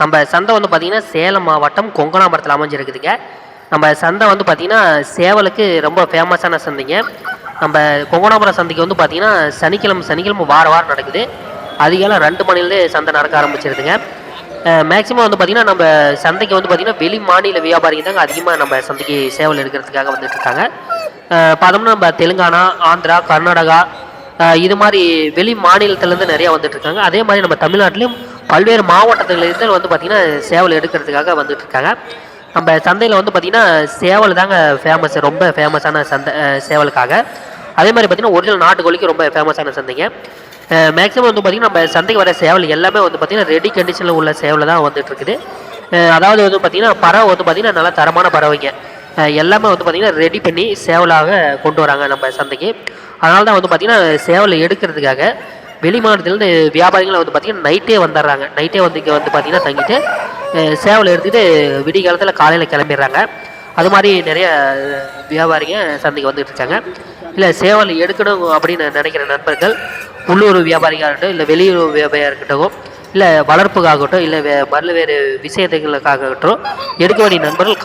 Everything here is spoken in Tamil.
நம்ம சந்தை வந்து பார்த்திங்கன்னா சேலம் மாவட்டம் கொங்கனாபுரத்தில் அமைஞ்சிருக்குதுங்க. நம்ம சந்தை வந்து பார்த்திங்கன்னா சேவலுக்கு ரொம்ப ஃபேமஸான சந்தைங்க. நம்ம கொங்கனாபுரம் சந்தைக்கு வந்து பார்த்திங்கன்னா சனிக்கிழமை சனிக்கிழமை வார வாரம் நடக்குது. அதிகாலம் ரெண்டு மணிலேருந்து சந்தை நடக்க ஆரம்பிச்சிருதுங்க. மேக்ஸிமம் வந்து பார்த்திங்கன்னா நம்ம சந்தைக்கு வந்து பார்த்திங்கன்னா வெளி மாநில வியாபாரிகள் தாங்க அதிகமாக நம்ம சந்தைக்கு சேவல் எடுக்கிறதுக்காக வந்துட்டு இருக்காங்க. பார்த்தோம்னா நம்ம தெலுங்கானா ஆந்திரா கர்நாடகா இது மாதிரி வெளி மாநிலத்திலேருந்து நிறையா வந்துட்டு இருக்காங்க. அதே மாதிரி நம்ம தமிழ்நாட்டிலையும் பல்வேறு மாவட்டத்திலிருந்து வந்து பார்த்திங்கன்னா சேவல் எடுக்கிறதுக்காக வந்துட்டு இருக்காங்க நம்ம சந்தையில் வந்து பார்த்திங்கன்னா சேவல் தாங்க ஃபேமஸ் ரொம்ப ஃபேமஸான சந்தை சேவலுக்காக. அதே மாதிரி பார்த்திங்கன்னா ஒரிஜினல் நாட்டுக்கோழிக்கு ரொம்ப ஃபேமஸான சந்தைங்க. மேக்ஸிமம் வந்து பார்த்திங்கன்னா நம்ம சந்தைக்கு வர சேவல் எல்லாமே வந்து பார்த்திங்கன்னா ரெடி கண்டிஷனில் உள்ள சேவல் தான் வந்துட்டு இருக்குது அதாவது வந்து பார்த்திங்கன்னா பறவை வந்து பார்த்திங்கன்னா நல்லா தரமான பறவைங்க. எல்லாமே வந்து பார்த்திங்கன்னா ரெடி பண்ணி சேவலாக கொண்டு வராங்க நம்ம சந்தைக்கு. அதனால தான் வந்து பார்த்திங்கன்னா சேவல் எடுக்கிறதுக்காக வெளி மாநிலத்திலேருந்து வியாபாரிகள் வந்து பார்த்திங்கன்னா நைட்டே வந்துடுறாங்க. நைட்டே வந்து இங்கே வந்து பார்த்திங்கன்னா தங்கிட்டு சேவலை சேவல் எடுத்துகிட்டு விடிய காலத்தில் காலையில் கிளம்பிடுறாங்க. அது மாதிரி நிறைய வியாபாரிங்க சந்தைக்கு வந்துட்டு இருக்காங்க. இல்லை சேவல் எடுக்கணும் அப்படின்னு நினைக்கிற நண்பர்கள் உள்ளூர் வியாபாரியாக இருக்கட்டும் இல்லை வெளியூர் வியாபாரியாக இருக்கட்டும் இல்லை வளர்ப்புக்காகட்டும் இல்லை வே பல்வேறு விஷயத்துகளுக்காகட்டும் எடுக்க வேண்டிய நண்பர்கள்